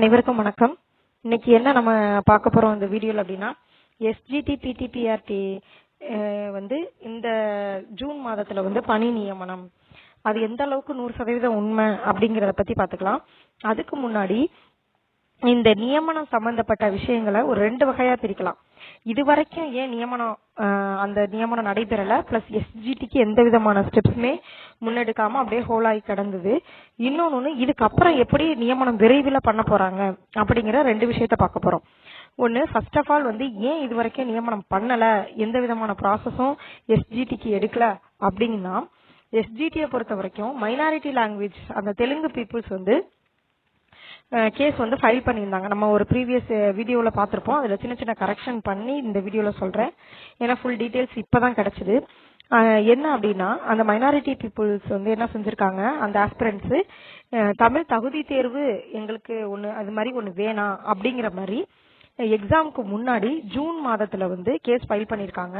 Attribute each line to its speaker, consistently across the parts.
Speaker 1: அனைவருக்கும் வணக்கம். இன்னைக்கு என்ன நம்ம பார்க்க போறோம் இந்த வீடியோல அப்படின்னா எஸ்ஜிடி பிடிபிஆர்டி வந்து இந்த ஜூன் மாதத்துல வந்து பணி நியமனம். அது எந்த அளவுக்கு நூறு சதவீதம் உண்மை அப்படிங்கறத பத்தி பாத்துக்கலாம் அதுக்கு முன்னாடி இந்த நியமனம் சம்பந்தப்பட்ட விஷயங்களை ஒரு ரெண்டு வகையா பிரிக்கலாம். இது வரைக்கும் ஏன் நியமனம் அந்த நியமனம் நடைபெறல? பிளஸ் எஸ்ஜிடிக்கு எந்த விதமான ஸ்டெப்ஸுமே முன்னெடுக்காம அப்படியே ஹோலாகி கிடந்தது. இன்னொன்னு இதுக்கப்புறம் எப்படி நியமனம் விரைவில் பண்ண போறாங்க அப்படிங்கிற ரெண்டு விஷயத்த பார்க்க போறோம். ஒன்று ஃபர்ஸ்ட் ஆஃப் ஆல் வந்து ஏன் இது வரைக்கும் நியமனம் பண்ணல? எந்த விதமான ப்ராசஸும் எஸ்ஜிடிக்கு எடுக்கல அப்படின்னா எஸ்ஜிடியை பொறுத்த வரைக்கும் மைனாரிட்டி லாங்குவேஜ் அந்த தெலுங்கு பீப்புள்ஸ் வந்து கேஸ் வந்து ஃபைல் பண்ணியிருந்தாங்க. நம்ம ஒரு ப்ரீவியஸ் வீடியோவில் பார்த்துருப்போம். அதில் சின்ன சின்ன கரெக்ஷன் பண்ணி இந்த வீடியோவில் சொல்கிறேன் ஏன்னா ஃபுல் டீட்டெயில்ஸ் இப்போ தான் கிடச்சிது என்ன அப்படின்னா அந்த மைனாரிட்டி பீப்புள்ஸ் வந்து என்ன செஞ்சுருக்காங்க? அந்த ஆஸ்பிரண்ட்ஸு தமிழ் தகுதி தேர்வு எங்களுக்கு ஒன்று அது மாதிரி ஒன்று வேணாம் அப்படிங்கிற மாதிரி எக்ஸாமுக்கு முன்னாடி ஜூன் மாதத்துல வந்து கேஸ் ஃபைல் பண்ணியிருக்காங்க.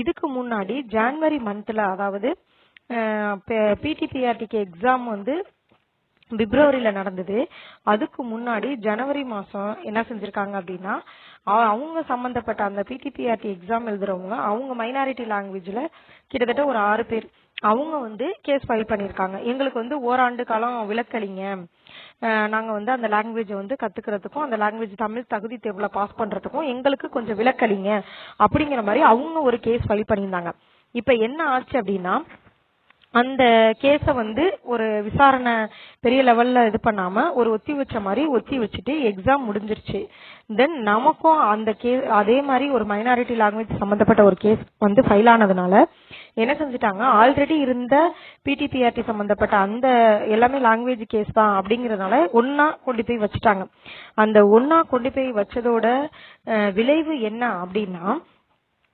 Speaker 1: இதுக்கு முன்னாடி ஜான்வரி மந்த்ல அதாவது பிடிபிஆர்டிக்கு எக்ஸாம் வந்து பிப்ரவரியில நடந்தது. அதுக்கு முன்னாடி ஜனவரி மாசம் என்ன செஞ்சிருக்காங்க அப்படின்னா அவங்க சம்பந்தப்பட்ட அந்த பிடிபிஆர்டி எக்ஸாம் எழுதுறவங்க அவங்க மைனாரிட்டி லாங்குவேஜ்ல கிட்டத்தட்ட ஒரு ஆறு பேர். அவங்க வந்து கேஸ் ஃபைல் பண்ணியிருக்காங்க எங்களுக்கு வந்து ஓராண்டு காலம் விளக்கலிங்க. நாங்க வந்து அந்த லாங்குவேஜை வந்து கத்துக்கிறதுக்கும் அந்த லாங்குவேஜ் தமிழ் தகுதி தேர்வுல பாஸ் பண்றதுக்கும் எங்களுக்கு கொஞ்சம் விளக்கலிங்க. அப்படிங்கிற மாதிரி அவங்க ஒரு கேஸ் ஃபைல் பண்ணியிருந்தாங்க. இப்ப என்ன ஆச்சு அப்படின்னா அந்த கேஸ வந்து ஒரு விசாரணை பெரிய லெவல்ல இது பண்ணாம ஒரு ஒத்தி வச்ச மாதிரி ஒத்தி வச்சுட்டு எக்ஸாம் முடிஞ்சிருச்சு. தென் நமக்கும் அந்த கேஸ் அதே மாதிரி ஒரு மைனாரிட்டி லாங்குவேஜ் சம்பந்தப்பட்ட ஒரு கேஸ் வந்து ஃபைல் ஆனதுனால என்ன செஞ்சுட்டாங்க? ஆல்ரெடி இருந்த பிடிபிஆர்டி சம்பந்தப்பட்ட அந்த எல்லாமே லாங்குவேஜ் கேஸ் தான் அப்படிங்கறதுனால ஒன்னா கொண்டு போய் வச்சுட்டாங்க. அந்த ஒன்னா கொண்டு போய் வச்சதோட விளைவு என்ன அப்படின்னா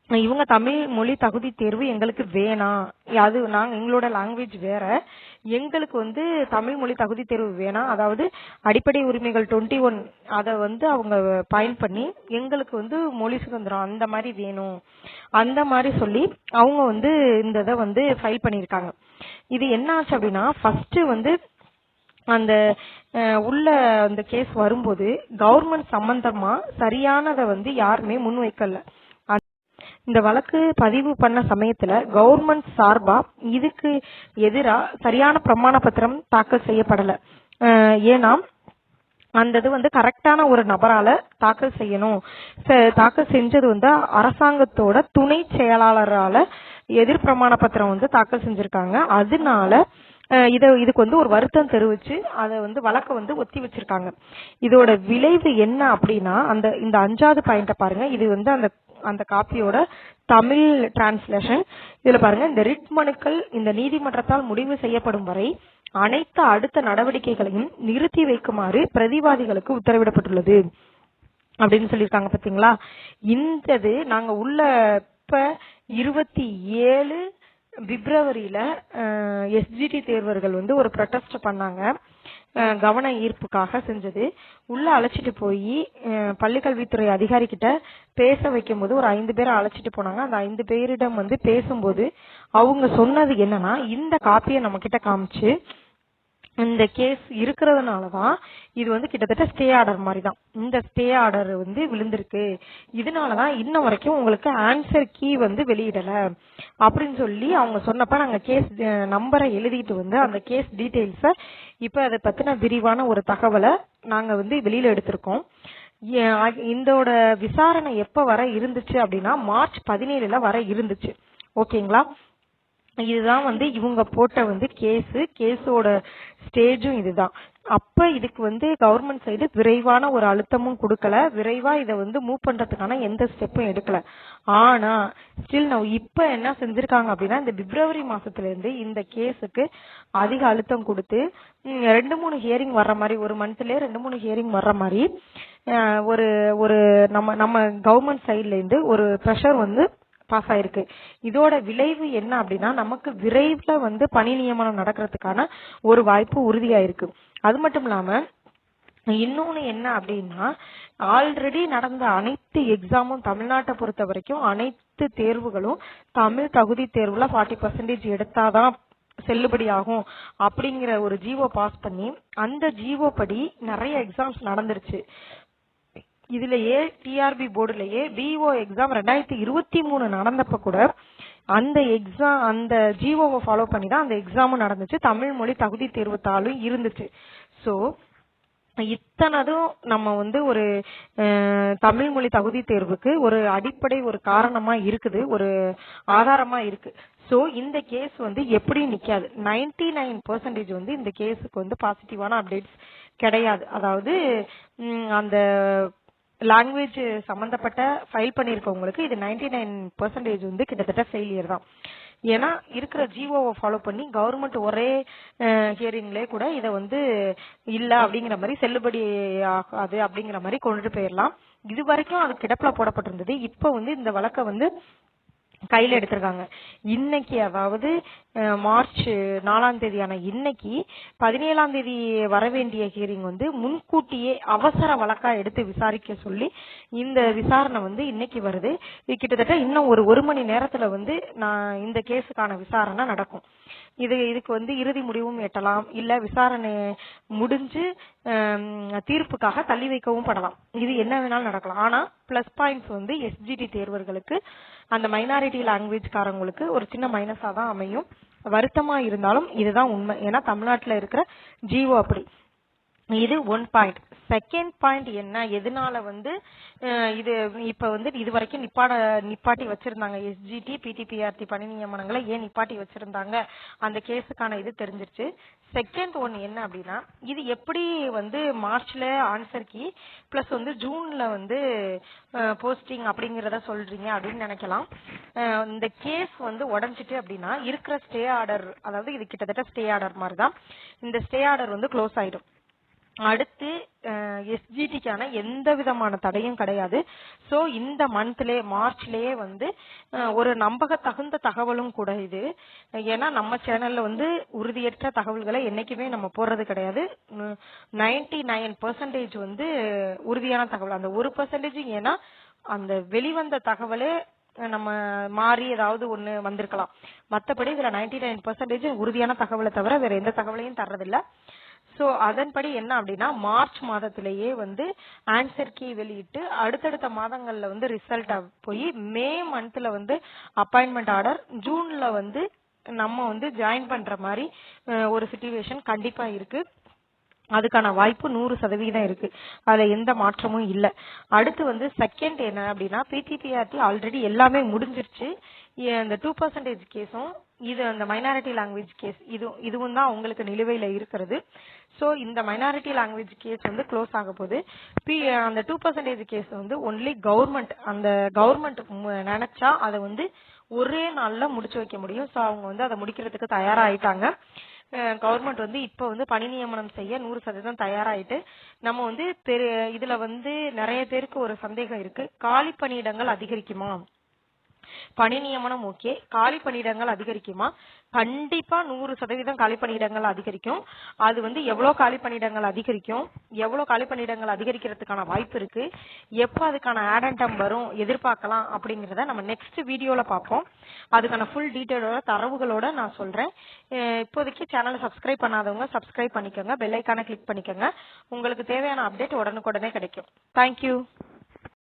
Speaker 1: இவங்க தமிழ் மொழி தகுதி தேர்வு எங்களுக்கு வேணாம் அது நாங்க எங்களோட லாங்குவேஜ் வேற. எங்களுக்கு வந்து தமிழ் மொழி தகுதி தேர்வு வேணாம் அதாவது அடிப்படை உரிமைகள் டுவெண்ட்டி ஒன் அதை வந்து அவங்க பயன் பண்ணி எங்களுக்கு வந்து மொழி சுதந்திரம் அந்த மாதிரி வேணும். அந்த மாதிரி சொல்லி அவங்க வந்து இந்த இதை வந்து ஃபைல் பண்ணியிருக்காங்க. இது என்ன ஆச்சு அப்படின்னா ஃபர்ஸ்ட் வந்து அந்த உள்ள அந்த கேஸ் வரும்போது கவர்மெண்ட் சம்பந்தமா சரியானதை வந்து யாருமே முன்வைக்கல. அந்த- இந்த வழக்கு பதிவு பண்ண சமயத்துல கவர்மெண்ட் சார்பா இதுக்கு எதிரா சரியான பிரமாண பத்திரம் தாக்கல் செய்யப்படல. ஏன்னா அந்த இது வந்து கரெக்டான ஒரு நபரால தாக்கல் செய்யணும். தாக்கல் செஞ்சது வந்து அரசாங்கத்தோட துணை செயலாளரால எதிர் பிரமாண பத்திரம் வந்து தாக்கல் செஞ்சிருக்காங்க. அதனால அஹ், இத இதுக்கு வந்து ஒரு வருத்தம் தெரிவிச்சு அதை வந்து வழக்க வந்து ஒத்தி வச்சிருக்காங்க. இதோட விளைவு என்ன அப்படின்னா அந்த இந்த அஞ்சாவது பாயிண்ட பாருங்க. இது வந்து அந்த அந்த காப்பியோட தமிழ் டிரான்ஸ்லேஷன் இதுல பாருங்க இந்த ரிட் மனுக்கள் இந்த நீதிமன்றத்தால் முடிவு செய்யப்படும் வரை அனைத்து அடுத்த நடவடிக்கைகளையும் நிறுத்தி வைக்குமாறு பிரதிவாதிகளுக்கு உத்தரவிடப்பட்டுள்ளது. அப்படின்னு சொல்லியிருக்காங்க பாத்தீங்களா? இந்தது நாங்க உள்ள இப்ப இருபத்தி ஏழு பிப்ரவரியில எஸ்ஜிடி தேர்வர்கள் வந்து ஒரு ப்ரொடெஸ்ட் பண்ணாங்க. கவன ஈர்ப்புக்காக செஞ்சது. உள்ள அழைச்சிட்டு போய் பள்ளிக்கல்வித்துறை அதிகாரி கிட்ட பேச வைக்கும்போது ஒரு ஐந்து பேரை அழைச்சிட்டு போனாங்க. அந்த ஐந்து பேரிடம் வந்து பேசும்போது அவங்க சொன்னது என்னன்னா இந்த காப்பியை நம்ம கிட்ட காமிச்சு இந்த கேஸ் இருக்கிறதுனால தான் இது வந்து கிட்டத்தட்ட ஸ்டே ஆர்டர் மாதிரி தான் இந்த ஸ்டே ஆர்டர் வந்து விழுந்திருக்கு. இதனால தான் இன்ன வரைக்கும் உங்களுக்கு ஆன்சர் கீ வந்து வெளியிடல. அப்படின்னு சொல்லி அவங்க சொன்னப்ப நாங்க கேஸ் நம்பரை எழுதிட்டு வந்து அந்த கேஸ் டீடைல்ஸ இப்ப அதை பத்தின விரிவான ஒரு தகவலை நாங்க வந்து வெளியில எடுத்திருக்கோம். இதோட விசாரணை எப்ப வர இருந்துச்சு அப்படின்னா மார்ச் பதினேழுல வர இருந்துச்சு. ஓகேங்களா? இதுதான் வந்து இவங்க போட்ட வந்து கேஸு கேஸோட ஸ்டேஜும் இதுதான். அப்ப இதுக்கு வந்து கவர்மெண்ட் சைடு விரைவான ஒரு அழுத்தமும் கொடுக்கல. விரைவா இதை வந்து மூவ் பண்றதுக்கான எந்த ஸ்டெப்பும் எடுக்கல. ஆனா ஸ்டில் நான் இப்ப என்ன செஞ்சிருக்காங்க அப்படின்னா இந்த பிப்ரவரி மாசத்துல இருந்து இந்த கேஸுக்கு அதிக அழுத்தம் கொடுத்து ரெண்டு மூணு ஹியரிங் வர்ற மாதிரி ஒரு மந்த்லயே ரெண்டு மூணு ஹியரிங் வர்ற மாதிரி ஒரு ஒரு நம்ம நம்ம கவர்மெண்ட் சைட்ல இருந்து ஒரு ப்ரெஷர் வந்து பாஸ் ஆயிருக்கு. இதோட விளைவு என்ன அப்படின்னா நமக்கு விரைவில் வந்து பணி நியமனம் நடக்கிறதுக்கான ஒரு வாய்ப்பு உறுதியாயிருக்கு. அது மட்டும் இல்லாம இன்னொன்னு என்ன அப்படின்னா ஆல்ரெடி நடந்த அனைத்து எக்ஸாமும் தமிழ்நாட்டை பொறுத்த வரைக்கும் அனைத்து தேர்வுகளும் தமிழ் தகுதி தேர்வுல ஃபார்ட்டி பர்சன்டேஜ் எடுத்தாதான் செல்லுபடி ஆகும் அப்படிங்கிற ஒரு ஜிஓ பாஸ் பண்ணி அந்த ஜிஓ படி நிறைய எக்ஸாம்ஸ் நடந்துருச்சு. இதுலயே டிஆர்பி போர்டுலயே பிஓ எக்ஸாம் ரெண்டாயிரத்தி இருபத்தி மூணு நடந்தப்ப கூட அந்த எக்ஸாம் அந்த ஜிஓவை ஃபாலோ பண்ணி தான் அந்த எக்ஸாமும் நடந்துச்சு. தமிழ் மொழி தகுதி தேர்வு தாளும் இருந்துச்சு. ஸோ இத்தனதும் நம்ம வந்து ஒரு தமிழ் மொழி தகுதி தேர்வுக்கு ஒரு அடிப்படை ஒரு காரணமா இருக்குது ஒரு ஆதாரமா இருக்கு. ஸோ இந்த கேஸ் வந்து எப்படி நிக்காது. 99% நைன் பர்சன்டேஜ் வந்து இந்த கேஸுக்கு வந்து பாசிட்டிவான அப்டேட்ஸ் கிடையாது. அதாவது அந்த லாங்குவேஜ் சம்மந்தப்பட்ட ஃபைல் பண்ணியிருக்கவங்களுக்கு இது 99% நைன் பர்சன்டேஜ் வந்து கிட்டத்தட்ட ஃபெயிலியர் தான். ஏன்னா இருக்கிற ஜிஓவை ஃபாலோ பண்ணி கவர்மெண்ட் ஒரே ஹியரிங்லேயே கூட இதை வந்து இல்லை அப்படிங்கிற மாதிரி செல்லுபடி ஆகாது அப்படிங்கிற மாதிரி கொண்டுட்டு போயிடலாம் இது வரைக்கும் அது கிடப்பில் போடப்பட்டிருந்தது. இப்போ வந்து இந்த வழக்கை வந்து கையில எடுத்திருக்காங்க. இன்னைக்கு அதாவது மார்ச் நாலாம் தேதியான இன்னைக்கு பதினேழாம் தேதி வர வேண்டிய ஹியரிங் வந்து முன்கூட்டியே அவசர வழக்கா எடுத்து விசாரிக்க சொல்லி இந்த விசாரணை வந்து இன்னைக்கு வருது. கிட்டத்தட்ட இன்னும் ஒரு ஒரு மணி நேரத்துல வந்து நான் இந்த கேஸுக்கான விசாரணை நடக்கும். இது இதுக்கு வந்து இறுதி முடிவும் எட்டலாம். இல்ல விசாரணை முடிஞ்சு தீர்ப்புக்காக தள்ளி வைக்கவும் படலாம். இது என்ன வேணாலும் நடக்கலாம். ஆனா பிளஸ் பாயிண்ட்ஸ் வந்து எஸ்ஜிடி தேர்வர்களுக்கு அந்த மைனாரிட்டி லாங்குவேஜ்காரங்களுக்கு ஒரு சின்ன மைனஸா தான் அமையும். வருத்தமா இருந்தாலும் இதுதான் உண்மை. ஏன்னா தமிழ்நாட்டுல இருக்கிற ஜிஓ அப்படி. இது ஒன் பாயிண்ட் செகண்ட் பாயிண்ட் என்ன? எதனால வந்து இது இப்ப வந்து இது வரைக்கும் நிப்பாட நிப்பாட்டி வச்சிருந்தாங்க. எஸ்ஜிடி பிடிபிஆர்டி பணி நியமனங்களை ஏன் நிப்பாட்டி வச்சிருந்தாங்க? அந்த கேஸுக்கான இது தெரிஞ்சிருச்சு. செகண்ட் ஒன் என்ன அப்படின்னா இது எப்படி வந்து மார்ச்ல ஆன்சர் கீ பிளஸ் வந்து ஜூன்ல வந்து போஸ்டிங் அப்படிங்கிறத சொல்றீங்க அப்படின்னு நினைக்கலாம். இந்த கேஸ் வந்து உடஞ்சிட்டு அப்படின்னா இருக்கிற ஸ்டே ஆர்டர் அதாவது இது கிட்டத்தட்ட ஸ்டே ஆர்டர் மாதிரி தான் இந்த ஸ்டே ஆர்டர் வந்து க்ளோஸ் ஆயிடும். அடுத்து எஸ்ஜிடிக்கான எந்த விதமான தடையும் கிடையாது. ஸோ இந்த மந்த்லே மார்ச்லயே வந்து ஒரு நம்பக தகுந்த தகவலும் கூட இது. ஏன்னா நம்ம சேனல்ல வந்து உறுதியற்ற தகவல்களை என்னைக்குமே நம்ம போடுறது கிடையாது. நைன்டி நைன் பர்சன்டேஜ் வந்து உறுதியான தகவல். அந்த ஒரு பர்சன்டேஜ் ஏன்னா அந்த வெளிவந்த தகவலே நம்ம மாறி ஏதாவது ஒண்ணு வந்திருக்கலாம். மத்தபடி இதுல 99% நைன் பர்சன்டேஜ் உறுதியான தகவலை தவிர வேற எந்த தகவலையும் தர்றதில்ல. ஸோ அதன்படி என்ன அப்படின்னா மார்ச் மாதத்திலேயே வந்து ஆன்சர் கீ வெளியிட்டு அடுத்தடுத்த மாதங்கள்ல வந்து ரிசல்ட் போய் மே மந்த்ல வந்து அப்பாயின்மெண்ட் ஆர்டர் ஜூன்ல வந்து நம்ம வந்து ஜாயின் பண்ற மாதிரி ஒரு சுச்சுவேஷன் கண்டிப்பா இருக்கு. அதுக்கான வாய்ப்பு நூறு சதவீதம் இருக்கு. அதுல எந்த மாற்றமும் இல்ல. அடுத்து வந்து செகண்ட் என்ன அப்படின்னா பிடிபிஆர்டி ஆல்ரெடி எல்லாமே முடிஞ்சிருச்சு. இந்த டூ பர்சன்டேஜ் கேஸும் இது அந்த மைனாரிட்டி லாங்குவேஜ் கேஸ் இது இதுவும் தான் உங்களுக்கு நிலுவையில் இருக்கிறது. ஸோ இந்த மைனாரிட்டி லாங்குவேஜ் கேஸ் வந்து க்ளோஸ் ஆக போகுது. பி அந்த டூ பர்சன்டேஜ் கேஸ் வந்து ஒன்லி கவர்மெண்ட் அந்த கவர்மெண்ட் நினைச்சா அதை வந்து ஒரே நாளில் முடிச்சு வைக்க முடியும். ஸோ அவங்க வந்து அதை முடிக்கிறதுக்கு தயாராகிட்டாங்க கவர்மெண்ட் வந்து இப்போ வந்து பணி நியமனம் செய்ய நூறு சதவீதம் தயாராயிட்டு நம்ம வந்து தெரு இதுல வந்து நிறைய பேருக்கு ஒரு சந்தேகம் இருக்கு. காலி பணியிடங்கள் அதிகரிக்குமா? பணி நியமனம் ஓகே காலி பணியிடங்கள் அதிகரிக்குமா? கண்டிப்பா நூறு சதவீதம் காலி பணியிடங்கள் அதிகரிக்கும். அது வந்து எவ்வளவு காலி பணியிடங்கள் அதிகரிக்கும்? எவ்வளவு காலி பணியிடங்கள் அதிகரிக்கிறதுக்கான வாய்ப்பு இருக்கு? எப்ப அதுக்கான ஆடன்டம் வரும்? எதிர்பார்க்கலாம் அப்படிங்கறத நம்ம நெக்ஸ்ட் வீடியோல பார்ப்போம். அதுக்கான ஃபுல் டீட்டெயிலோட தரவுகளோட நான் சொல்றேன். இப்போதைக்கு சேனலை சப்ஸ்கிரைப் பண்ணாதவங்க சப்ஸ்கிரைப் பண்ணிக்கோங்க. பெல் கிளிக் பண்ணிக்கோங்க. உங்களுக்கு தேவையான அப்டேட் உடனுக்குடனே கிடைக்கும். தேங்க்யூ